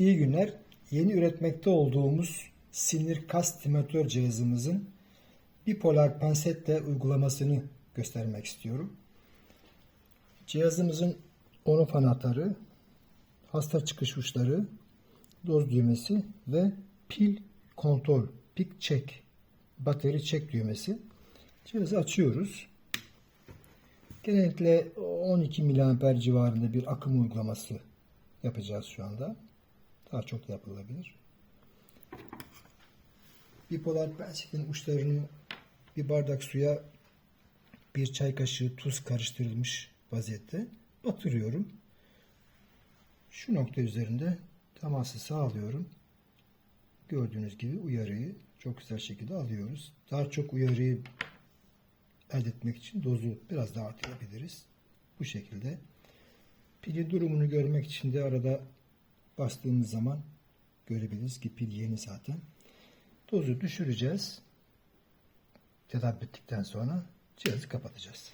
İyi günler. Yeni üretmekte olduğumuz sinir kas stimülatör cihazımızın bipolar pensetle uygulamasını göstermek istiyorum. Cihazımızın on-off anahtarı, hasta çıkış uçları, doz düğmesi ve pil kontrol, pik çek, bateri çek düğmesi. Cihazı açıyoruz. Genellikle 12 mAh civarında bir akım uygulaması yapacağız şu anda. Daha çok yapılabilir. Bipolar pensetin uçlarını bir bardak suya bir çay kaşığı tuz karıştırılmış vaziyette batırıyorum. Şu nokta üzerinde teması sağlıyorum. Gördüğünüz gibi uyarıyı çok güzel şekilde alıyoruz. Daha çok uyarıyı elde etmek için dozu biraz daha artırabiliriz. Bu şekilde. Pilin durumunu görmek için de arada bastığımız zaman görebiliriz ki pil yeni zaten. Dozu düşüreceğiz. Tedavi bittikten sonra cihazı kapatacağız.